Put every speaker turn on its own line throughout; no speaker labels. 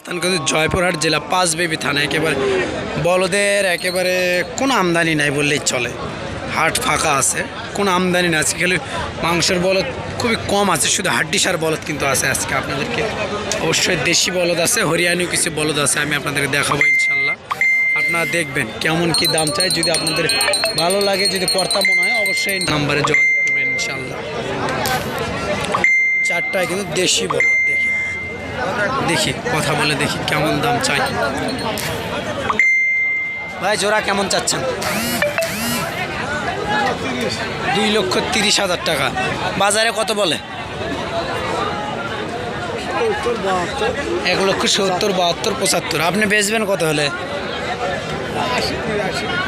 স্থান কিন্তু জয়পুরহাট জেলা পাঁচবেবি থানা, একেবারে বলদের একেবারে কোনো আমদানি নাই বললেই চলে। হাট ফাঁকা আছে, কোনো আমদানি না আছে খালি মাংসের বলদ খুবই কম আছে, শুধু হাড্ডিসার বলদ কিন্তু আছে আজকে আপনাদেরকে। অবশ্যই দেশি বলদ আছে, হরিয়ানিও কিছু বলদ আছে, আমি আপনাদেরকে দেখাবো ইনশাল্লাহ। আপনারা দেখবেন কেমন কি দাম চাই, যদি আপনাদের ভালো লাগে, যদি পর্তা মনে হয়, অবশ্যই নাম্বারে যোগাযোগ করবেন ইনশাল্লাহ। চারটায় কিন্তু দেশি বলদ। দেখি দেখি কথা বলে দেখি কেমন দাম চাই। ভাই, জোড়া কেমন চাচ্ছেন? দুই লক্ষ তিরিশ হাজার টাকা। বাজারে কত বলে? এক লক্ষ সত্তর, বাহাত্তর, পঁচাত্তর। আপনি বেচবেন কত হলে?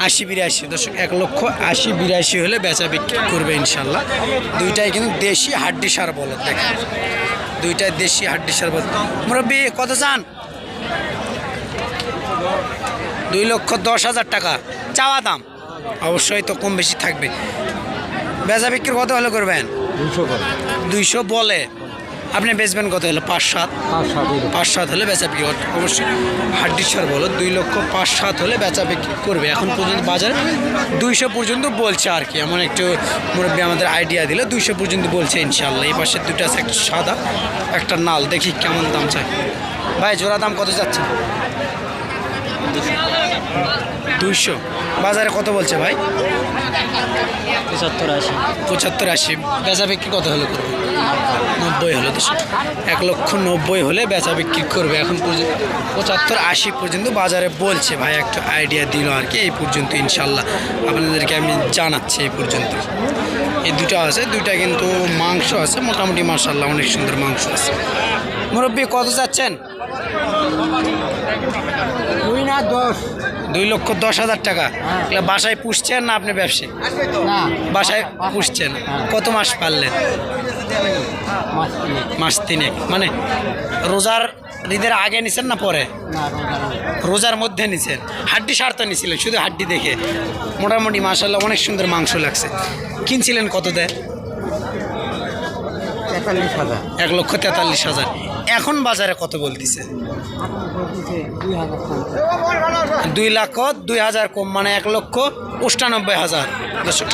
আশি বিরাশি। দর্শক, এক লক্ষ আশি বিরাশি হলে বেচা বিক্রি করবে ইনশাল্লাহ। দুইটাই কিন্তু দেশি হাড্ডি সার বলে, দেখেন। দুইটাই দেশি হাড্ডি শরবত মুরব্বী কত চান? দুই লক্ষ দশ হাজার টাকা। চাওয়া দাম? অবশ্যই তো কম বেশি থাকবে। বেচা বিক্রি কত হলে করবেন? দুইশো বলে। আপনি বেচবেন কত হলো? পাঁচ সাত?
পাঁচ সাত
পাঁচ সাত হলে বেচা বিক্রি করতে অবশ্যই হাড্ডিসার বলো দুই লক্ষ পাঁচ সাত হলে বেচা বিক্রি করবে। এখন পর্যন্ত বাজার দুইশো পর্যন্ত বলছে আর কি। এমন একটু মুরব্বী আমাদের আইডিয়া দিলে দুইশো পর্যন্ত বলছে ইনশাল্লাহ এই পাশে দুটো আছে একটা সাদা একটা নাল। দেখি কেমন দাম চাই। ভাই জোড়া দাম কত যাচ্ছে? দুইশো। বাজারে কত বলছে ভাই?
পঁচাত্তর আশি।
পঁচাত্তর আশি। বেচা বিক্রি কত হলে করবে? নব্বই হলে তো এক লক্ষ নব্বই হলে বেচা বিক্রি করবে। এখন পঁচাত্তর আশি পর্যন্ত বাজারে বলছে ভাই। একটা আইডিয়া দিল আর কি। এই পর্যন্ত ইনশাল্লাহ আপনাদেরকে আমি জানাচ্ছি এই পর্যন্ত। এই দুটো আছে। দুইটা কিন্তু মাংস আছে। মোটামুটি মার্শাল্লাহ অনেক সুন্দর মাংস আছে। মুরব্বী কত যাচ্ছেন
দুই না দশ।
দুই লক্ষ দশ হাজার টাকা। এগুলো বাসায় পুষছেন না আপনি ব্যবসায়ী?
না
বাসায় পুষছেন। কত মাস পারলেন? মাস তিনেক। মানে রোজার ঈদের আগে নিছেন না পরে। রোজার মধ্যে নিছেন। হাড্ডি সারতে নিছিলেন শুধু হাড্ডি দেখে। মোটামুটি মাসাল্লাহ অনেক সুন্দর মাংস লাগছে। কিনছিলেন কত দেয়? এক লক্ষ তেতাল্লিশ হাজার। এখন বাজারে কত বলতেছে
দুই
লাখ দুই হাজার কম মানে এক লক্ষ অষ্টানব্বই হাজার। দর্শক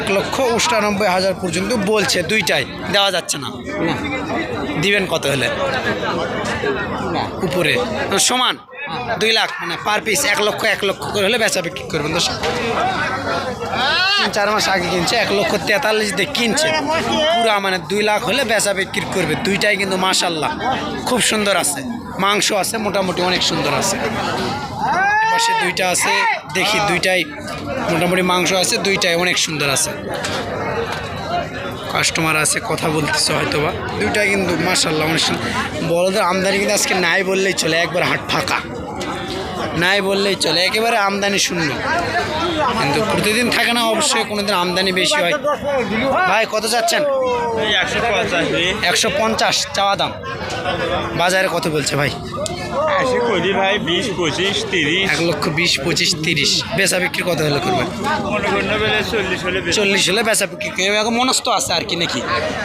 এক লক্ষ অষ্টানব্বই হাজার পর্যন্ত বলছে দুইটাই দেওয়া যাচ্ছে না। দিবেন কত হলে? উপরে। সমান? দুই লাখ মানে পার পিস এক লক্ষ এক লক্ষ করে হলে বেচা বিক্রি করবেন দর্শক। তিন চার মাস আগে কিনছে, এক লক্ষ তেতাল্লিশ দিয়ে কিনছে। পুরা মানে দুই লাখ হলে বেচা বিক্রি করবে, দুইটাই কিন্তু মাশাল্লাহ খুব সুন্দর আছে, মাংস আছে, মোটামুটি অনেক সুন্দর আছে। পাশে দুইটা আছে, দেখি দুইটাই, মোটামুটি মাংস আছে, দুইটাই অনেক সুন্দর আছে। কাস্টমার আছে, কথা বলতেছে হয়তো বা দুইটাই কিন্তু মার্শাল্লাহ অনেক সুন্দর। বড়দের আমদানি কিন্তু আজকে নাই বললেই চলে, একবার হাট ফাঁকা। নাই বললেই চলে। একেবারে আমদানি শূন্য। কিন্তু প্রতিদিন থাকে না অবশ্যই কোনোদিন আমদানি বেশি হয়। ভাই কত চাচ্ছেন?
একশো
পঞ্চাশ চাওয়া দাম। বাজারে কত বলছে ভাই?
ভাই বিশ পঁচিশ তিরিশ।
এক লক্ষ বিশ পঁচিশ তিরিশ। বেচা বিক্রি কত হলে করবেন?
চল্লিশ হলে
বেচা। বিক্রি করবে এখন মনস্থ আছে আর কি নাকি?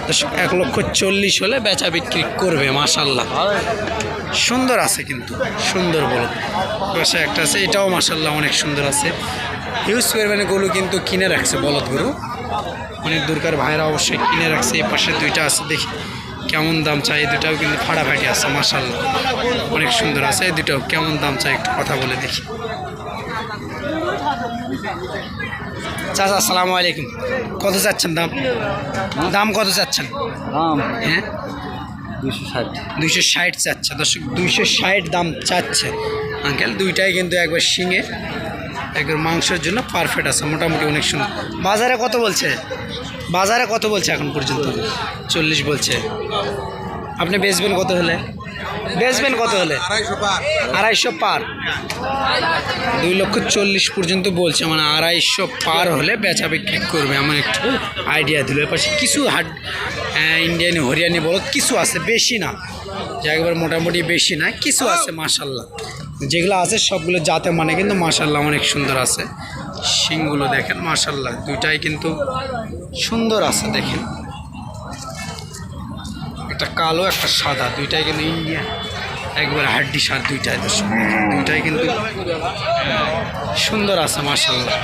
তো এক লক্ষ চল্লিশ হলে বেচা বিক্রি করবে মাশাল্লাহ সুন্দর আছে কিন্তু সুন্দর বলো বেশা একটা আছে এটাও মাশাল্লাহ অনেক সুন্দর আছে। হিউজ পরিমাণে গরু কিন্তু কিনে রাখছে বলদ গরু। অনেক দূরকার ভাইরা অবশ্যই কিনে রাখছে এই পাশে দুইটা আছে দেখি কেমন দাম চাই এই দুটাও কিন্তু ফাটাফাটি আছে মাশাল্লাহ অনেক সুন্দর আছে এই দুটাও কেমন দাম চাই একটু কথা বলে দেখি। চাচা আসসালামু আলাইকুম। কত চাচ্ছেন দাম? দাম কত চাচ্ছেন? হ্যাঁ? দুইশো ষাট। চাচ্ছে, দর্শক, দুইশো ষাট দাম চাচ্ছে। আঙ্কেল, দুইটাই কিন্তু একবার শিঙে, একবার মাংসের জন্য পারফেক্ট আছে, মোটামুটি অনেক সুন্দর। বাজারে কত বলছে? বাজারে কত বলছে এখন পর্যন্ত? চল্লিশ বলছে। আপনি বেচবেন কত হলে? বেচবেন কত হলে? আড়াইশো পার। দুই লক্ষ চল্লিশ পর্যন্ত বলছে মানে আড়াইশো পার হলে বেচা বিক্রি করবে আমার একটু আইডিয়া দিল। পাশে কিছু হাট ইন্ডিয়ানি হরিয়ানি বলো কিছু আছে বেশি না। যে একবার মোটামুটি বেশি না কিছু আছে মাশাল্লাহ যেগুলো আছে সবগুলো যাতে মানে কিন্তু মাশাল্লাহ অনেক সুন্দর আছে। শিংগুলো দেখেন মাশাল্লাহ দুইটাই কিন্তু সুন্দর আছে দেখেন। একটা কালো একটা সাদা দুইটাই কিন্তু একবার হাড্ডি সার দুইটাই দর্শক দুইটাই কিন্তু সুন্দর আছে মার্শাল্লাহ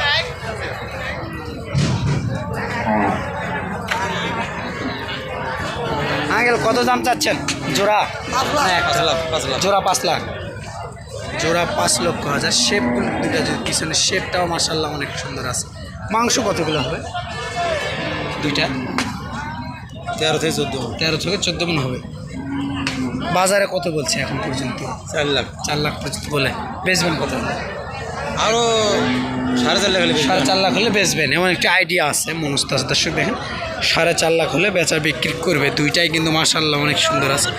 আঙ্কেল কত দাম চাচ্ছেন? জোড়া? জোড়া পাঁচ লাখ। জোড়া পাঁচ লক্ষ হাজার। শেপ দুটা যদি পিছনে শেপটাও মার্শাল্লাহ অনেক সুন্দর আছে। মাংস কতগুলো হবে? দুইটা।
তেরো থেকে চোদ্দ
তেরো থেকে চোদ্দ মন হবে। বাজারে কত বলছে এখন পর্যন্ত?
চার লাখ।
চার লাখ পর্যন্ত বলে। বেচবেন কত?
আরও সাড়ে চার লাখ হলে
সাড়ে চার লাখ হলে বেচবেন। এমন একটা আইডিয়া আছে মনস্ত আছে। দর্শক দেখেন সাড়ে চার লাখ হলে বেচা বিক্রি করবে। দুইটাই কিন্তু মাসাল্লাহ অনেক সুন্দর আছে।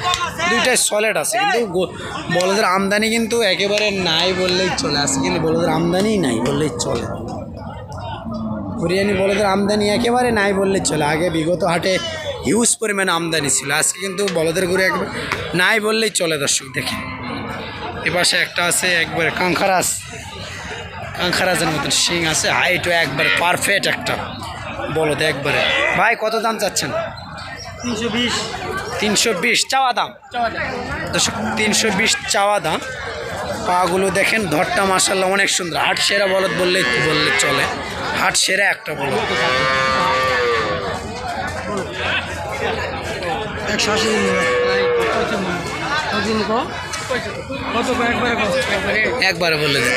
দুইটাই সলিড আছে। কিন্তু বলদের আমদানি কিন্তু একেবারে নাই বললেই চলে। আছে কিন্তু বলদের আমদানি নাই বললেই চলে। হরিয়ানি বলদের আমদানি একেবারে নাই বললেই চলে। আগে বিগত হাটে হিউজ পরিমাণে আমদানি ছিল। আজকে কিন্তু বলদের ঘুরে একবার নাই বললেই চলে দর্শক দেখেন। এপাশে একটা আছে একবারে কাঙ্খারাস কাঙ্খারাজের মতন শিং আছে হাইটও একবার পারফেক্ট একটা বলদ একবারে। ভাই কত দাম চাচ্ছেন?
তিনশো বিশ।
তিনশো বিশ চাওয়া দাম? দর্শক তিনশো বিশ চাওয়া দাম। পাগুলো দেখেন ধরটা মার্শাল্লাহ অনেক সুন্দর। হাট সেরা বলদ বললে বললে চলে। হাট সেরা একটা বলদ।
একশো আশি একবারে
বলে দেন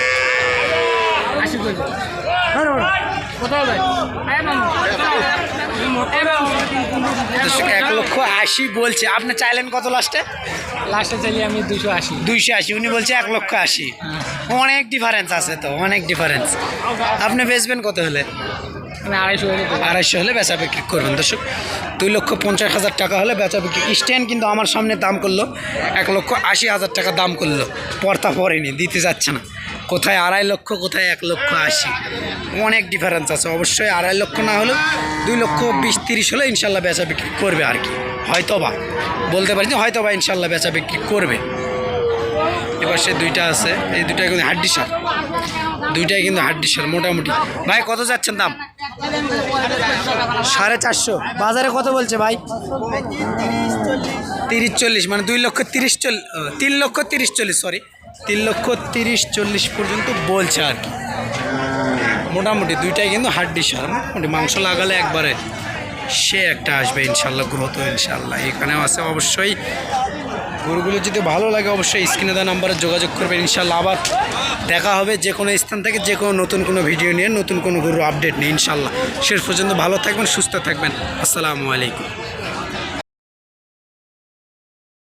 এক লক্ষ আশি বলছে। আপনি চাইলেন কত লাস্টে
লাস্টে চাইলে আমি দুশো আশি।
দুইশো আশি। উনি বলছে এক লক্ষ আশি। অনেক ডিফারেন্স আছে তো অনেক ডিফারেন্স আপনি বেচবেন কত হলে?
আড়াইশো হলে
আড়াইশো হলে বেচা বিক্রি করবেন। দর্শক, দুই লক্ষ পঞ্চাশ হাজার টাকা হলে বেচা বিক্রি। স্ট্যান্ড কিন্তু আমার সামনে দাম করল, এক লক্ষ আশি হাজার টাকা দাম করল। পর্তা পড়েনি দিতে যাচ্ছে না। কোথায় আড়াই লক্ষ, কোথায় এক লক্ষ আশি? অনেক ডিফারেন্স আছে। অবশ্যই আড়াই লক্ষ না হলেও দুই লক্ষ বিশ তিরিশ হলে ইনশাল্লাহ বেচা বিক্রি করবে আর কি। হয়তো বা বলতে পারি যে হয়তো বা ইনশাল্লাহ বেচা বিক্রি করবে। এবার সে দুইটা আছে, এই দুইটা কিন্তু হাড্ডি সার দুইটাই কিন্তু হাড্ডি সার মোটামুটি। ভাই, কত যাচ্ছেন দাম? সাড়ে চারশো। বাজারে কত বলছে ভাই? তিরিশ চল্লিশ মানে দুই লক্ষ তিরিশ চল্লিশ তিন লক্ষ তিরিশ চল্লিশ সরি তিন লক্ষ তিরিশ চল্লিশ পর্যন্ত বলছে আর কি। মোটামুটি দুইটাই কিন্তু হাড্ডি সার মোটামুটি মাংস লাগালে একবারে সে একটা আসবে ইনশাল্লাহ গ্রোথ ইনশাল্লাহ। এখানেও আছে অবশ্যই গরুগুলো যদি ভালো লাগে অবশ্যই স্ক্রিনে দেওয়া নাম্বারে যোগাযোগ করবেন। ইনশাল্লাহ আবার দেখা হবে যে কোনো স্থান থেকে যে কোনো নতুন কোনো ভিডিও নিয়ে, নতুন কোনো গরু আপডেট নিয়ে ইনশাল্লাহ শেষ পর্যন্ত ভালো থাকবেন, সুস্থ থাকবেন। আসসালামু আলাইকুম।